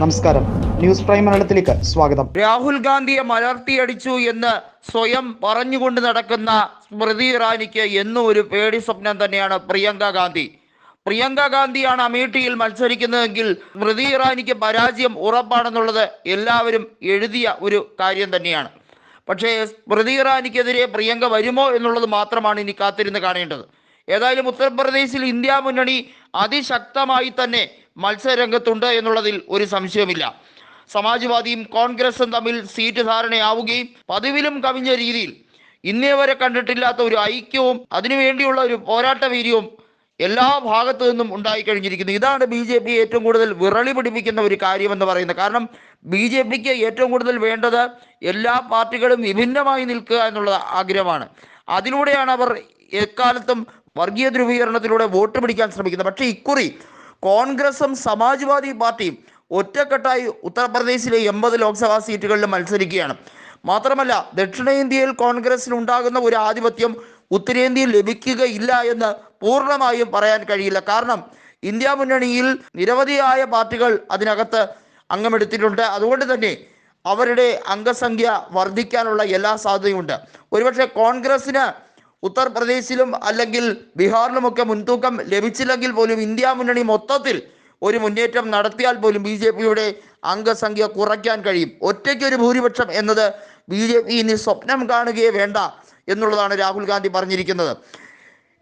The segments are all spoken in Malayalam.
നമസ്കാരം. ന്യൂസ് പ്രൈം മലയാളത്തിലേക്ക് സ്വാഗതം. രാഹുൽ ഗാന്ധിയെ മലർത്തിയടിച്ചു എന്ന് സ്വയം പറഞ്ഞുകൊണ്ട് നടക്കുന്ന സ്മൃതി ഇറാനിക്ക് എന്നും ഒരു പേടി സ്വപ്നം തന്നെയാണ് പ്രിയങ്ക ഗാന്ധി. പ്രിയങ്ക ഗാന്ധിയാണ് അമേഠിയിൽ മത്സരിക്കുന്നതെങ്കിൽ സ്മൃതി ഇറാനിക്ക് പരാജയം ഉറപ്പാണെന്നുള്ളത് എല്ലാവരും എഴുതിയ ഒരു കാര്യം തന്നെയാണ്. പക്ഷേ സ്മൃതി ഇറാനിക്കെതിരെ പ്രിയങ്ക വരുമോ എന്നുള്ളത് മാത്രമാണ് ഇനി കാത്തിരുന്ന് കാണേണ്ടത്. ഏതായാലും ഉത്തർപ്രദേശിൽ ഇന്ത്യ മുന്നണി അതിശക്തമായി തന്നെ മത്സരരംഗത്തുണ്ട് എന്നുള്ളതിൽ ഒരു സംശയമില്ല സമാജ്വാദിയും കോൺഗ്രസും തമ്മിൽ സീറ്റ് ധാരണയാവുകയും പതിവിലും കവിഞ്ഞ രീതിയിൽ ഇന്നേ വരെ കണ്ടിട്ടില്ലാത്ത ഒരു ഐക്യവും അതിനുവേണ്ടിയുള്ള ഒരു പോരാട്ട വീര്യവും എല്ലാ ഭാഗത്തു നിന്നും ഉണ്ടായിക്കഴിഞ്ഞിരിക്കുന്നു. ഇതാണ് ബി ജെ പി ഏറ്റവും കൂടുതൽ വിറളി പിടിപ്പിക്കുന്ന ഒരു കാര്യമെന്ന് പറയുന്നത്. കാരണം ബി ജെ പിക്ക് ഏറ്റവും കൂടുതൽ വേണ്ടത് എല്ലാ പാർട്ടികളും വിഭിന്നമായി നിൽക്കുക എന്നുള്ള ആഗ്രഹമാണ്. അതിലൂടെയാണ് അവർ എക്കാലത്തും വർഗീയ ധ്രുവീകരണത്തിലൂടെ വോട്ട് പിടിക്കാൻ ശ്രമിക്കുന്നത്. പക്ഷേ ഇക്കുറി കോൺഗ്രസും സമാജ്വാദി പാർട്ടിയും ഒറ്റക്കെട്ടായി ഉത്തർപ്രദേശിലെ എൺപത് ലോക്സഭാ സീറ്റുകളിൽ മത്സരിക്കുകയാണ്. മാത്രമല്ല ദക്ഷിണേന്ത്യയിൽ കോൺഗ്രസിന് ഉണ്ടാകുന്ന ഒരു ആധിപത്യം ഉത്തരേന്ത്യയിൽ ലഭിക്കുകയില്ല എന്ന് പൂർണമായും പറയാൻ കഴിയില്ല. കാരണം ഇന്ത്യ മുന്നണിയിൽ നിരവധിയായ പാർട്ടികൾ അതിനകത്ത് അംഗമെടുത്തിട്ടുണ്ട്. അതുകൊണ്ട് തന്നെ അവരുടെ അംഗസംഖ്യ വർദ്ധിക്കാനുള്ള എല്ലാ സാധ്യതയുമുണ്ട്. ഒരുപക്ഷെ കോൺഗ്രസിന് ഉത്തർപ്രദേശിലും അല്ലെങ്കിൽ ബീഹാറിലുമൊക്കെ മുൻതൂക്കം ലഭിച്ചില്ലെങ്കിൽ പോലും ഇന്ത്യ മുന്നണി മൊത്തത്തിൽ ഒരു മുന്നേറ്റം നടത്തിയാൽ പോലും ബി ജെ പിയുടെ അംഗസംഖ്യ കുറയ്ക്കാൻ കഴിയും. ഒറ്റയ്ക്ക് ഒരു ഭൂരിപക്ഷം എന്നത് ബി ജെ പി ഇനി സ്വപ്നം കാണുകയേ വേണ്ട എന്നുള്ളതാണ് രാഹുൽ ഗാന്ധി പറഞ്ഞിരിക്കുന്നത്.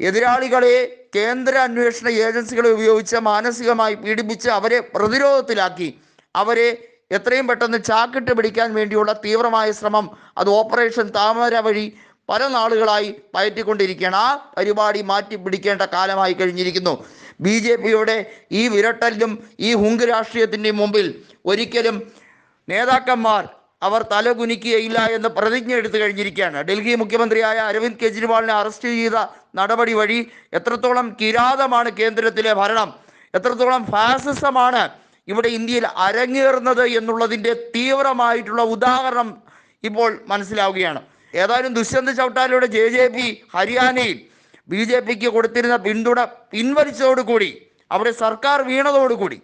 എതിരാളികളെ കേന്ദ്ര അന്വേഷണ ഏജൻസികളെ ഉപയോഗിച്ച് മാനസികമായി പീഡിപ്പിച്ച് അവരെ പ്രതിരോധത്തിലാക്കി. അവരെ എത്രയും പെട്ടെന്ന് ചാക്കിട്ട് പിടിക്കാൻ വേണ്ടിയുള്ള തീവ്രമായ ശ്രമം. അത് ഓപ്പറേഷൻ താമര വഴി പല നാളുകളായി പയറ്റിക്കൊണ്ടിരിക്കുകയാണ്. ആ പരിപാടി മാറ്റി പിടിക്കേണ്ട കാലമായി കഴിഞ്ഞിരിക്കുന്നു. ബി ജെ പിയുടെ ഈ വിരട്ടലിനും ഈ ഹുങ്ക് രാഷ്ട്രീയത്തിന്റെയും മുമ്പിൽ ഒരിക്കലും നേതാക്കന്മാർ അവർ തലകുനിക്കുകയില്ല എന്ന് പ്രതിജ്ഞ എടുത്തു കഴിഞ്ഞിരിക്കുകയാണ്. ഡൽഹി മുഖ്യമന്ത്രിയായ അരവിന്ദ് കെജ്രിവാളിനെ അറസ്റ്റ് ചെയ്ത നടപടി വഴി എത്രത്തോളം കിരാതമാണ് കേന്ദ്രത്തിലെ ഭരണം എത്രത്തോളം ഫാസിസമാണ് ഇവിടെ ഇന്ത്യയിൽ അരങ്ങേറുന്നത് എന്നുള്ളതിന്റെ തീവ്രമായിട്ടുള്ള ഉദാഹരണം ഇപ്പോൾ മനസ്സിലാവുകയാണ്. ഏതായാലും ദുഷ്യന്ത് ചൗട്ടാലയുടെ ജെ ജെ പി ഹരിയാനയിൽ ബി ജെ പിക്ക് കൊടുത്തിരുന്ന പിന്തുണ പിൻവലിച്ചതോടുകൂടി അവിടെ സർക്കാർ വീണതോടുകൂടി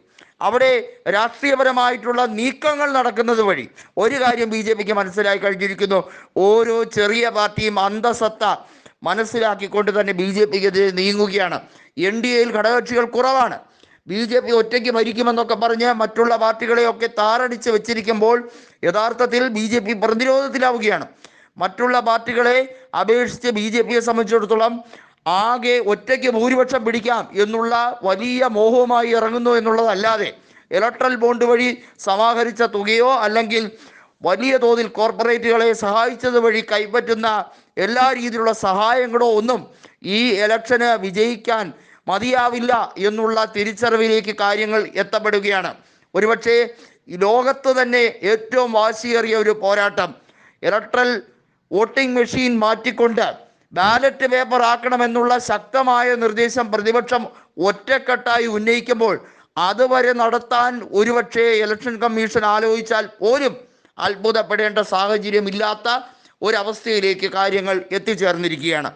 അവിടെ രാഷ്ട്രീയപരമായിട്ടുള്ള നീക്കങ്ങൾ നടക്കുന്നത് വഴി ഒരു കാര്യം ബി ജെ പിക്ക് മനസ്സിലായി കഴിഞ്ഞിരിക്കുന്നു. ഓരോ ചെറിയ പാർട്ടിയും അന്തസത്ത മനസ്സിലാക്കിക്കൊണ്ട് തന്നെ ബി ജെ പിക്കെതിരെ നീങ്ങുകയാണ്. എൻ ഡി എയിൽ ഘടകകക്ഷികൾ കുറവാണ്. ബി ജെ പി ഒറ്റയ്ക്ക് ഭരിക്കുമെന്നൊക്കെ പറഞ്ഞ് മറ്റുള്ള പാർട്ടികളെയൊക്കെ താറടിച്ച് വെച്ചിരിക്കുമ്പോൾ യഥാർത്ഥത്തിൽ ബി ജെ പി പ്രതിരോധത്തിലാവുകയാണ്. മറ്റുള്ള പാർട്ടികളെ അപേക്ഷിച്ച് ബി ജെ പിയെ സംബന്ധിച്ചിടത്തോളം ആകെ ഒറ്റയ്ക്ക് ഭൂരിപക്ഷം പിടിക്കാം എന്നുള്ള വലിയ മോഹവുമായി ഇറങ്ങുന്നു എന്നുള്ളതല്ലാതെ ഇലക്ട്രൽ ബോണ്ട് വഴി സമാഹരിച്ച തുകയോ അല്ലെങ്കിൽ വലിയ തോതിൽ കോർപ്പറേറ്റുകളെ സഹായിച്ചത് വഴി കൈപ്പറ്റുന്ന എല്ലാ രീതിയിലുള്ള സഹായങ്ങളോ ഒന്നും ഈ ഇലക്ഷന് വിജയിക്കാൻ മതിയാവില്ല എന്നുള്ള തിരിച്ചറിവിലേക്ക് കാര്യങ്ങൾ എത്തപ്പെടുകയാണ്. ഒരുപക്ഷെ ലോകത്ത് തന്നെ ഏറ്റവും വാശിയേറിയ ഒരു പോരാട്ടം ഇലക്ട്രൽ വോട്ടിംഗ് മെഷീൻ മാറ്റിക്കൊണ്ട് ബാലറ്റ് പേപ്പർ ആക്കണമെന്നുള്ള ശക്തമായ നിർദ്ദേശം പ്രതിപക്ഷം ഒറ്റക്കെട്ടായി ഉന്നയിക്കുമ്പോൾ അതുവരെ നടത്താൻ ഒരുപക്ഷെ ഇലക്ഷൻ കമ്മീഷൻ ആലോചിച്ചാൽ പോലും അത്ഭുതപ്പെടേണ്ട സാഹചര്യമില്ലാത്ത ഒരവസ്ഥയിലേക്ക് കാര്യങ്ങൾ എത്തിച്ചേർന്നിരിക്കുകയാണ്.